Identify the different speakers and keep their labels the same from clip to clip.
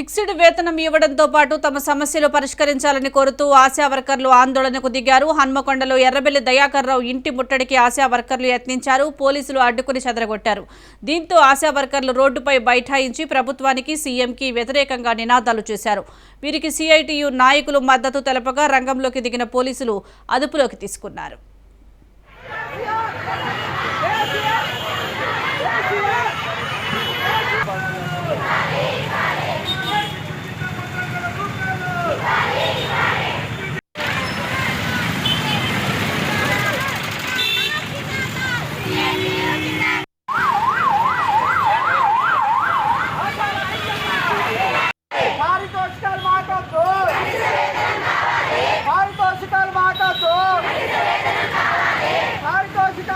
Speaker 1: Fixed వేతనం ఇవ్వడంతో పాటు తమ సమస్యలు పరిష్కరించాలని కోరుతూ ఆశా వర్కర్లు ఆందోళనకు దిగారు. హన్మకొండలో ఎర్రబెల్లి దయాకర్రావు ఇంటి ముట్టడికి ఆశా వర్కర్లు యత్నించారు. పోలీసులు అడ్డుకుని చెదరగొట్టారు. దీంతో ఆశా వర్కర్లు రోడ్డుపై బైఠాయించి ప్రభుత్వానికి సీఎంకి వ్యతిరేకంగా నినాదాలు చేశారు. వీరికి సిఐటియు నాయకులు మద్దతు తెలపగా రంగంలోకి దిగిన పోలీసులు అదుపులోకి తీసుకున్నారు.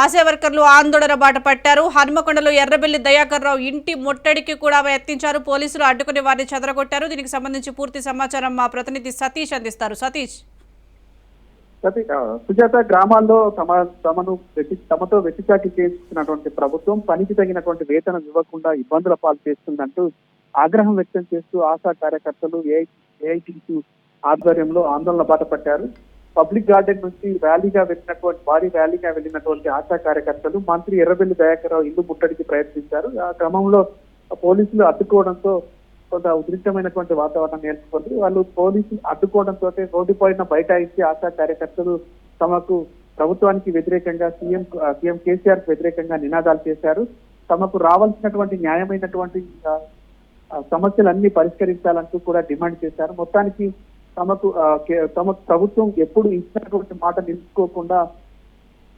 Speaker 1: ఆశా వర్కర్లు ఆందోళన బాట పట్టారు. హన్మకొండలో ఎర్రబెల్లి దయాకర్ రావు ఇంటి ముట్టడికి కూడా యత్నించారు పోలీసులు అడ్డుకుని వారిని చెదరగొట్టారు. దీనికి సంబంధించి పూర్తి సమాచారం మా ప్రతినిధి సతీష్ అందిస్తారు. సతీష్.
Speaker 2: సుజాత గ్రామాల్లో తమ తమను తమతో వెతిచాకి చేస్తున్నటువంటి ప్రభుత్వం పనికి తగినటువంటి వేతనం ఇవ్వకుండా ఇబ్బందుల పాలు చేస్తుందంటూ ఆగ్రహం వ్యక్తం చేస్తూ ఆశా కార్యకర్తలు ఏఐటీసీ ఆధ్వర్యంలో ఆందోళన బాట పట్టారు. పబ్లిక్ గార్డెన్ నుంచి ర్యాలీగా వెళ్ళినటువంటి భారీ ర్యాలీగా వెళ్ళినటువంటి ఆశా కార్యకర్తలు మంత్రి ఎర్రబెల్లి దయాకర్రావు ఇల్లు ముట్టడికి ప్రయత్నించారు. ఆ క్రమంలో పోలీసులు అడ్డుకోవడంతో కొంత ఉద్రిక్తమైనటువంటి వాతావరణం ఏర్పడింది. వాళ్ళు పోలీసులు అడ్డుకోవడంతో రోడ్డుపైన బైఠాయించి ఆశా కార్యకర్తలు తమకు ప్రభుత్వానికి వ్యతిరేకంగా సీఎం సీఎం కేసీఆర్ వ్యతిరేకంగా నినాదాలు చేశారు. తమకు రావాల్సినటువంటి న్యాయమైనటువంటి సమస్యలన్నీ పరిష్కరించాలంటూ కూడా డిమాండ్ చేశారు. మొత్తానికి తమకు తమ తమకు ప్రభుత్వం ఎప్పుడు ఇచ్చినటువంటి మాట నిలుచుకోకుండా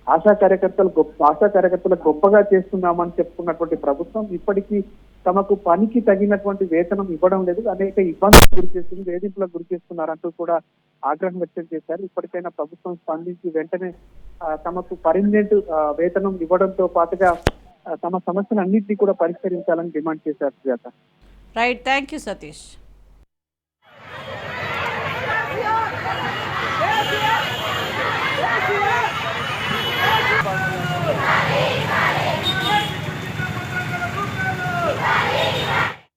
Speaker 2: ఆశా కార్యకర్తలు గొప్ప ఆశా కార్యకర్తలు గొప్పగా చేస్తున్నామని చెప్పుకున్నటువంటి ప్రభుత్వం ఇప్పటికీ తమకు పనికి తగినటువంటి వేతనం ఇవ్వడం లేదు. అనేక ఇబ్బందులు గురి చేస్తుంది వేధింపులకు గురి చేస్తున్నారంటూ కూడా ఆగ్రహం వ్యక్తం చేశారు. ఇప్పటికైనా ప్రభుత్వం స్పందించి వెంటనే తమకు పర్మనెంట్ వేతనం ఇవ్వడంతో పాటుగా తమ సమస్యలన్నింటినీ కూడా పరిష్కరించాలని డిమాండ్ చేశారు Sujatha.
Speaker 1: Right thank you Satish